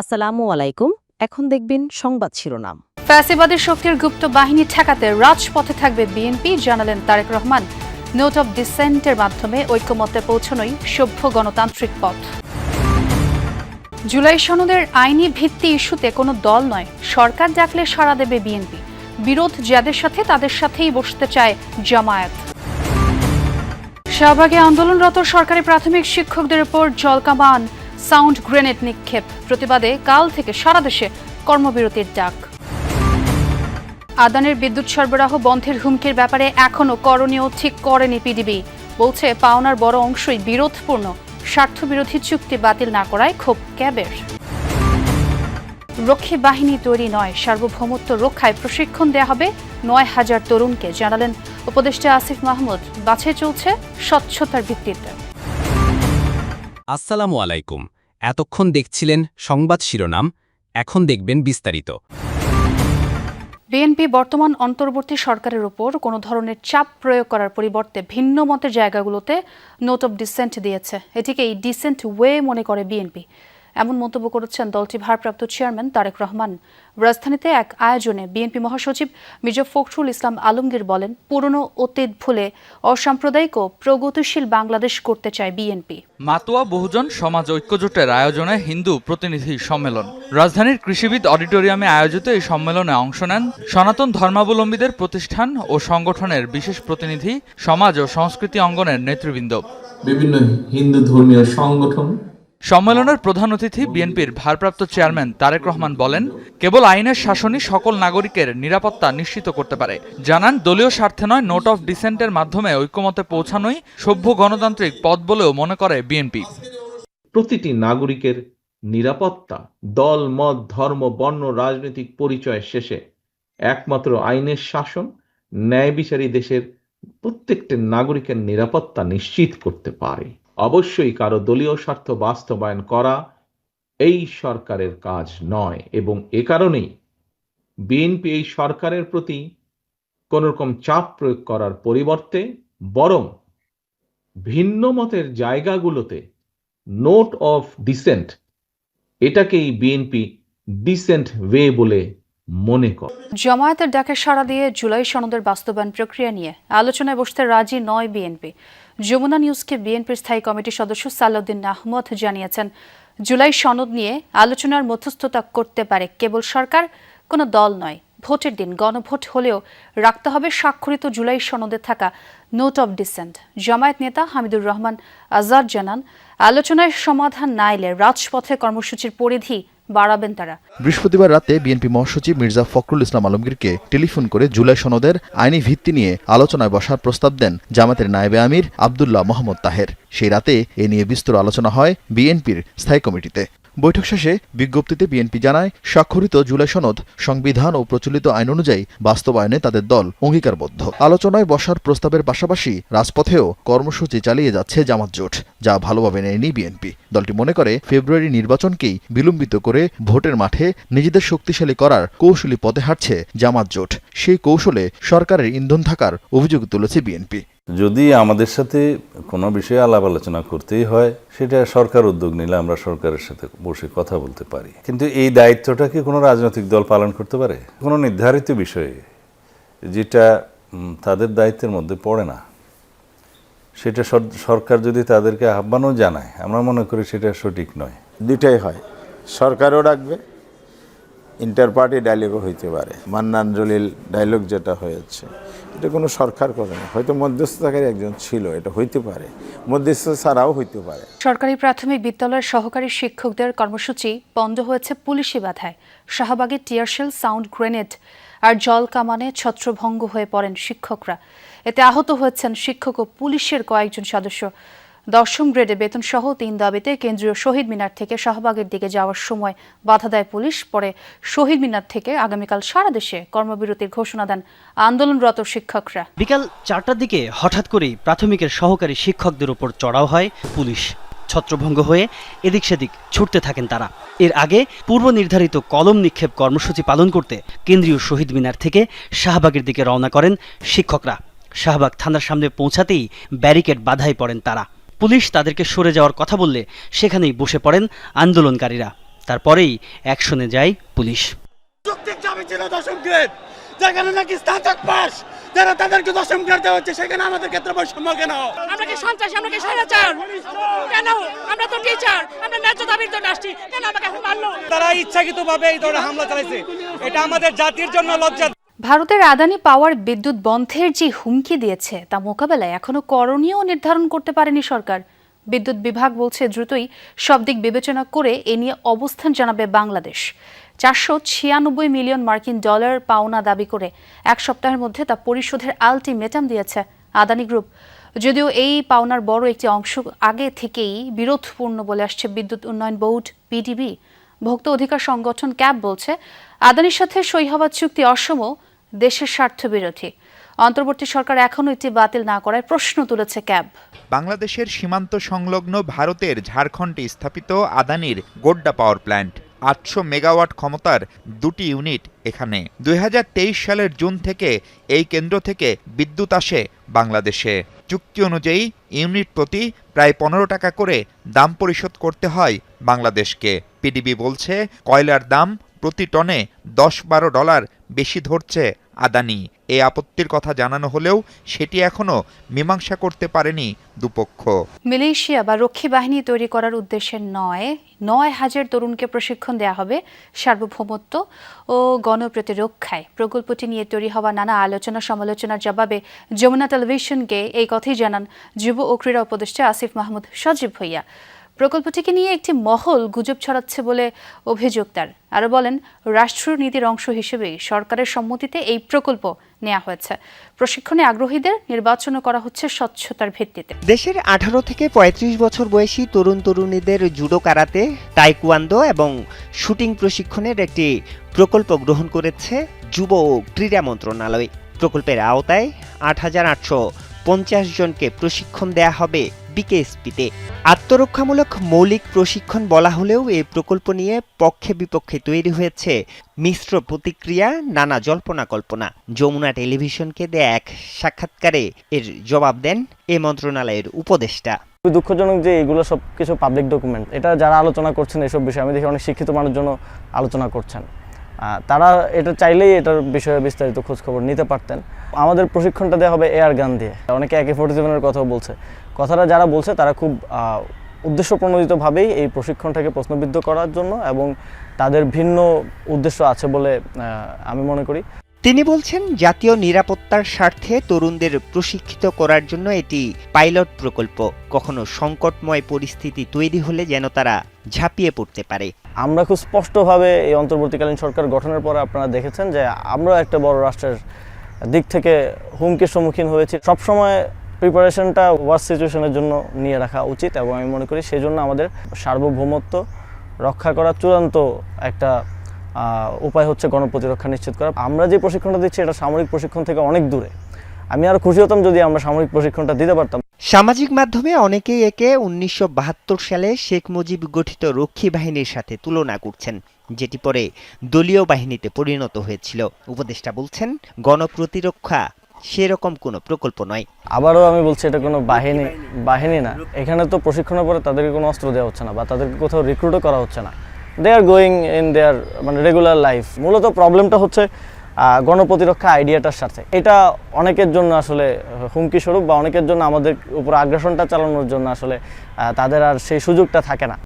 আসসালামু আলাইকুম। এখন দেখবেন সংবাদ শিরোনাম। ফ্যাসিবাদী শক্তির গুপ্ত বাহিনী ঠেকাতে রাজপথে থাকবে বিএনপি, জানালেন তারেক রহমান। নোট অব ডিসেন্টের মাধ্যমে ঐক্যমত্যে পৌঁছানোই সভ্য গণতান্ত্রিক পথ। জুলাই সনদের আইনি ভিত্তি ইস্যুতে কোনো দল নয়, সরকার ডাকলে সাড়া দেবে বিএনপি। বিরোধ যাদের সাথে, তাদের সাথেই বসতে চায় জামায়াত। শাহবাগে আন্দোলনরত সরকারি প্রাথমিক শিক্ষকদের উপর জলকামান, সাউন্ড গ্রেনেড নিক্ষেপ। প্রতিবাদে কাল থেকে সারা দেশে কর্মবিরতির ডাক। আদানের বিদ্যুৎ সরবরাহ বন্ধের হুমকির ব্যাপারে এখনও করণীয় ঠিক করেনি পিডিবি। বলছে, পাওনার বড় অংশই বিরোধপূর্ণ। স্বার্থবিরোধী চুক্তি বাতিল না করায় ক্ষোভ ক্যাবের। রক্ষী বাহিনী তৈরি নয় সার্বভৌমত্ব রক্ষায় প্রশিক্ষণ দেয়া হবে। নয় হাজার তরুণকে জানালেন উপদেষ্টা আসিফ মাহমুদ। বাছাই চলছে স্বচ্ছতার ভিত্তিতে। আসসালামু আলাইকুম। এতক্ষণ দেখছিলেন সংবাদ শিরোনাম এখন দেখবেন বিস্তারিত। বিএনপি বর্তমান অন্তর্বর্তী সরকারের উপর কোনো ধরনের চাপ প্রয়োগ করার পরিবর্তে ভিন্ন মতের জায়গাগুলোতে নোট অব ডিসেন্ট দিয়েছে। এটিকে এই ডিসেন্ট ওয়ে মনে করে বিএনপি। এমন মন্তব্য করেছেন দলটির ভারপ্রাপ্ত চেয়ারম্যান তারেক রহমান। রাজধানীতে এক আয়োজনে বিএনপি মহাসচিব মির্জা ফখরুল ইসলাম আলমগীর বলেন পুরনো অতীত ভুলে অসাম্প্রদায়িক ও প্রগতিশীল বাংলাদেশ করতে চায় বিএনপি। মাতোয়া বহুজন সমাজ ঐক্যজোটের আয়োজনে হিন্দু প্রতিনিধি সম্মেলন। রাজধানীর কৃষিবিদ অডিটোরিয়ামে আয়োজিত এই সম্মেলনে অংশ নেন সনাতন ধর্মাবলম্বীদের প্রতিষ্ঠান ও সংগঠনের বিশেষ প্রতিনিধি সমাজ ও সংস্কৃতি অঙ্গনের নেতৃবৃন্দ। বিভিন্ন হিন্দু ধর্মীয় সংগঠন সম্মেলনের প্রধান অতিথি বিএনপির ভারপ্রাপ্ত চেয়ারম্যান তারেক রহমান বলেন, কেবল আইনের শাসনই সকল নাগরিকের নিরাপত্তা নিশ্চিত করতে পারে। জানান, দলীয় স্বার্থে নয়, নোট অফ ডিসেন্টের মাধ্যমে ঐক্যমতে পৌঁছানোই সভ্য গণতান্ত্রিক পথ বলেও মনে করে বিএনপি। প্রতিটি নাগরিকের নিরাপত্তা, দল, মত, ধর্ম, বর্ণ, রাজনৈতিক পরিচয় শেষে একমাত্র আইনের শাসন ন্যায় বিচারী দেশের প্রত্যেকটি নাগরিকের নিরাপত্তা নিশ্চিত করতে পারে। অবশ্যই কারও দলীয় স্বার্থ বাস্তবায়ন করা এই সরকারের কাজ নয় এবং এ কারণেই বিএনপি এই সরকারের প্রতি কোন রকম চাপ প্রয়োগ করার পরিবর্তে বরং ভিন্ন মতের জায়গাগুলোতে নোট অফ ডিসেন্ট এটাকেই বিএনপি ডিসেন্ট ওয়ে বলে মনে করে। জামায়াতের ডাকে সাড়া দিয়ে জুলাই সনদের বাস্তবায়ন প্রক্রিয়া নিয়ে আলোচনায় বসতে রাজি নয় বিএনপি। যমুনা নিউজকে বিএনপির স্থায়ী কমিটির সদস্য সালাউদ্দিন আহমদ জানিয়েছেন, জুলাই সনদ নিয়ে আলোচনার মধ্যস্থতা করতে পারে কেবল সরকার, কোনো দল নয়। ভোটের দিন গণভোট হলেও রাখতে হবে স্বাক্ষরিত জুলাই সনদে থাকা নোট অব ডিসেন্ট। জামায়াত নেতা হামিদুর রহমান আজাদ জানান, আলোচনায় সমাধান না এলে রাজপথে কর্মসূচির পরিধি বাড়াবেন তারা। বৃহস্পতিবার রাতে বিএনপি মহাসচিব মির্জা ফখরুল ইসলাম আলমগীরকে টেলিফোন করে জুলাই সনদের আইনি ভিত্তি নিয়ে আলোচনায় বসার প্রস্তাব দেন জামাতের নায়েবে আমির আবদুল্লাহ মোহাম্মদ তাহের। সেই রাতে এ নিয়ে বিস্তর আলোচনা হয় বিএনপির স্থায়ী কমিটিতে। বৈঠক শেষে বিজ্ঞপ্তিতে বিএনপি জানায়, স্বাক্ষরিত জুলাই সনদ সংবিধান ও প্রচলিত আইন অনুযায়ী বাস্তবায়নে তাদের দল অঙ্গীকারবদ্ধ। আলোচনায় বসার প্রস্তাবের পাশাপাশি রাজপথেও কর্মসূচি চালিয়ে যাচ্ছে জামাত জোট, যা ভালোভাবে নেয়নি বিএনপি। দলটি মনে করে ফেব্রুয়ারি নির্বাচনকেই বিলম্বিত করে ভোটের মাঠে নিজেদের শক্তিশালী করার কৌশলী পথে হাঁটছে জামাত জোট। সেই কৌশলে সরকারের ইন্ধন থাকার অভিযোগ তুলেছে বিএনপি। যদি আমাদের সাথে কোনো বিষয়ে আলাপ আলোচনা করতেই হয়, সেটা সরকার উদ্যোগ নিলে আমরা সরকারের সাথে বসে কথা বলতে পারি। কিন্তু এই দায়িত্বটা কি কোনো রাজনৈতিক দল পালন করতে পারে? কোনো নির্ধারিত বিষয়ে যেটা তাদের দায়িত্বের মধ্যে পড়ে না। সেটা সর- সরকার যদি তাদেরকে আহ্বানও জানায়, আমরা মনে করি সেটা সঠিক নয়। দুইটাই হয়। সরকারও ডাকবে ইন্টার পার্টি ডায়লগও হইতে পারে। মান্নান জলিল ডায়লগ যেটা হয়েছে। এটা কোনো সরকার করে না। হয়তো মধ্যস্থতাকারী একজন ছিল, এটা হইতে পারে। মধ্যস্থ ছাড়াও হইতে পারে। সরকারি প্রাথমিক বিদ্যালয়ের সহকারী শিক্ষকদের কর্মসূচি বন্ধ হয়েছে পুলিশি বাধায়। শাহবাগে টিয়ারশেল সাউন্ড গ্রেনেড আর জল কামানে ছত্রভঙ্গ হয়ে পড়েন শিক্ষকরা। এতে আহত হয়েছেন শিক্ষক ও পুলিশের কয়েকজন সদস্য। দশম গ্রেডে বেতন সহ তিন দাবিতে কেন্দ্রীয় শহীদ মিনার থেকে শাহবাগের দিকে যাওয়ার সময় বাধা দেয় পুলিশ, পরে শহীদ মিনার থেকে আগামীকাল সারা দেশে কর্মবিরতির ঘোষণা দেন আন্দোলনরত শিক্ষকরা। বিকাল চারটার দিকে হঠাৎ করেই প্রাথমিকের সহকারী শিক্ষকদের উপর চড়াও হয় পুলিশ। ছত্রভঙ্গ হয়ে এদিক সেদিক ছুটতে থাকেন তারা। এর আগে পূর্ব নির্ধারিত কলম নিক্ষেপ কর্মসূচি পালন করতে কেন্দ্রীয় শহীদ মিনার থেকে শাহবাগের দিকে রওনা করেন শিক্ষকরা। শাহবাগ থানার সামনে পৌঁছাতেই ব্যারিকেড বাধায় পড়েন তারা। পুলিশ তাদেরকে সরে যাওয়ার কথা বললে সেখানেই বসে পড়েন আন্দোলনকারীরা। তারপরেই অ্যাকশনে যায় পুলিশ। দাবি ছিল দশম গ্রেড। যেখানে নাকি স্নাতক পাস যারা তাদেরকে দশম গ্রেড দেওয়া হচ্ছে সেখানে আমাদের ক্ষেত্রে বৈষম্য কেন? আমরা কি সন্ত্রাসী? আমরা কি স্বৈরাচার? কেন? আমরা তো টিচার। আমরা ন্যায্য দাবির জন্য আসছি। কেন আমাকে মারলো? তারা ইচ্ছাকৃতভাবে এই ধরনের হামলা চালাইছে। এটা আমাদের জাতির জন্য লজ্জা। ভারতের আদানি পাওয়ার বিদ্যুৎ বন্ধের যে হুমকি দিয়েছে, তা মোকাবেলায় এখনও করণীয় নির্ধারণ করতে পারেনি সরকার। বিদ্যুৎ বিভাগ বলছে দ্রুতই সব দিক বিবেচনা করে এ নিয়ে অবস্থান জানাবে বাংলাদেশ। চারশো ছিয়ানব্বই মিলিয়ন মার্কিন ডলার পাওনা দাবি করে এক সপ্তাহের মধ্যে তা পরিশোধের আলটিমেটাম দিয়েছে আদানি গ্রুপ। যদিও এই পাওনার বড় একটি অংশ আগে থেকেই বিরোধপূর্ণ বলে আসছে বিদ্যুৎ উন্নয়ন বোর্ড পিডিবি ভোক্তা অধিকার সংগঠন ক্যাব বলছে, আদানির সাথে সই হওয়া চুক্তি অসম দেশের স্বার্থ বিরোধী অন্তর্বর্তী সরকার এখনও এটি বাতিল না করায় প্রশ্ন তুলেছে ক্যাব। বাংলাদেশের সীমান্ত সংলগ্ন ভারতের ঝাড়খণ্ডে স্থাপিত আদানির গোড্ডা পাওয়ার প্ল্যান্ট, আটশো মেগাওয়াট ক্ষমতার দুটি ইউনিট এখানে। দুই হাজার তেইশ সালের জুন থেকে এই কেন্দ্র থেকে বিদ্যুৎ আসে বাংলাদেশে। চুক্তি অনুযায়ী ইউনিট প্রতি প্রায় পনেরো টাকা করে দাম পরিশোধ করতে হয় বাংলাদেশকে। পিডিবি বলছে, কয়লার দাম প্রতি টনে দশ বারো ডলার বেশি ধরছে আদানি। এই আপত্তির কথা জানানো হলেও সেটি এখনও মীমাংসা করতে পারেনি দুপক্ষ। মিলেশিয়া বা রক্ষী বাহিনী তৈরি করার উদ্দেশ্যে নয় নয় হাজার তরুণকে প্রশিক্ষণ দেয়া হবে সার্বভৌমত্ব ও গণপ্রতিরক্ষায়। প্রকল্পটি নিয়ে তৈরি হওয়া নানা আলোচনা সমালোচনার জবাবে যমুনা টেলিভিশনকে এই কথাই জানান যুব ও ক্রীড়া উপদেষ্টা আসিফ মাহমুদ সজীব ভইয়া। প্রকল্পটিকে নিয়ে একটি মহল গুজব ছড়াচ্ছে বলে অভিযোগ তার। আরও বলেন, রাষ্ট্রনীতির অংশ হিসেবেই সরকারের সম্মতিতে এই প্রকল্প নেওয়া হয়েছে। প্রশিক্ষণে আগ্রহীদের নির্বাচন করা হচ্ছে স্বচ্ছতার ভিত্তিতে। দেশের আঠারো থেকে ৩৫ বছর বয়সী তরুণ তরুণীদের জুডো কারাতে, তাইকুয়ান্দো এবং শুটিং প্রশিক্ষণের একটি প্রকল্প গ্রহণ করেছে যুব ও ক্রীড়া মন্ত্রণালয়। প্রকল্পের আওতায় আট হাজার আটশো পঞ্চাশ জনকে প্রশিক্ষণ দেয়া হবে বিকেএসপিতে। আত্মরক্ষামূলক মৌলিক প্রশিক্ষণ বলা হলেও এই প্রকল্প নিয়ে পক্ষে বিপক্ষে তৈরি হয়েছে মিশ্র প্রতিক্রিয়া, নানা জল্পনা কল্পনা। যমুনা টেলিভিশনকে দেয়া এক সাক্ষাৎকারে এর জবাব দেন এ মন্ত্রণালয়ের উপদেষ্টা। খুবই দুঃখজনক যে এগুলো সব কিছু পাবলিক ডকুমেন্ট এটা যারা আলোচনা করছেন এসব বিষয়ে, আমি দেখি অনেক শিক্ষিত মানুষজন আলোচনা করছেন। তারা এটা চাইলেই এটার বিষয়ে বিস্তারিত খোঁজ খবর নিতে পারতেন। আমাদের প্রশিক্ষণটা দেওয়া হবে এয়ার গান দিয়ে অনেকে একে ফোর্টি সেভেনের কথাও বলছে। কথাটা যারা বলছে তারা খুব আহ, উদ্দেশ্য প্রণোদিতভাবেই এই প্রশিক্ষণটাকে প্রশ্নবিদ্ধ করার জন্য এবং তাদের ভিন্ন উদ্দেশ্য আছে বলে আমি মনে করি। তিনি বলছেন জাতীয় নিরাপত্তার স্বার্থে তরুণদের প্রশিক্ষিত করার জন্য এটি পাইলট প্রকল্প। কখনো সংকটময় পরিস্থিতি তৈরি হলে যেন তারা ঝাঁপিয়ে পড়তে পারে। আমরা খুব স্পষ্টভাবে এই অন্তর্বর্তীকালীন সরকার গঠনের পরে আপনারা দেখেছেন যে আমরা একটা বড় রাষ্ট্রের দিক থেকে হুমকির সম্মুখীন হয়েছি। সবসময় প্রিপারেশনটা ওয়ার্স সিচুয়েশনের জন্য নিয়ে রাখা উচিত এবং আমি মনে করি সেই জন্য আমাদের সার্বভৌমত্ব রক্ষা করার চূড়ান্ত একটা উপায় হচ্ছে গণপ্রতিরক্ষা নিশ্চিত করা। আমরা যে প্রশিক্ষণটা দিচ্ছি এটা সামরিক প্রশিক্ষণ থেকে অনেক দূরে। আমি আরও খুশি হতাম যদি আমরা সামরিক প্রশিক্ষণটা দিতে পারতাম। সামাজিক মাধ্যমে অনেকেই একে উনিশশো সালে শেখ মুজিব গঠিত রক্ষী বাহিনীর সাথে তুলনা করছেন যেটি পরে দলীয় বাহিনীতে পরিণত হয়েছিল। উপদেষ্টা বলছেন গণপ্রতিরক্ষা সেরকম কোনো প্রকল্প নয়। আবারও আমি বলছি এটা কোনো বাহিনী বাহিনী না। এখানে তো প্রশিক্ষণের পরে তাদেরকে কোনো অস্ত্র দেওয়া হচ্ছে না বা তাদেরকে কোথাও রিক্রুটও করা হচ্ছে না। দে আর গোয়িং ইন দেয়ার মানে রেগুলার লাইফ মূলত প্রবলেমটা হচ্ছে গণপ্রতিরক্ষা আইডিয়াটার সাথে এটা অনেকের জন্য আসলে হুমকি স্বরূপ বা অনেকের জন্য আমাদের উপর আগ্রাসনটা চালানোর জন্য আসলে তাদের আর সেই সুযোগটা থাকে না।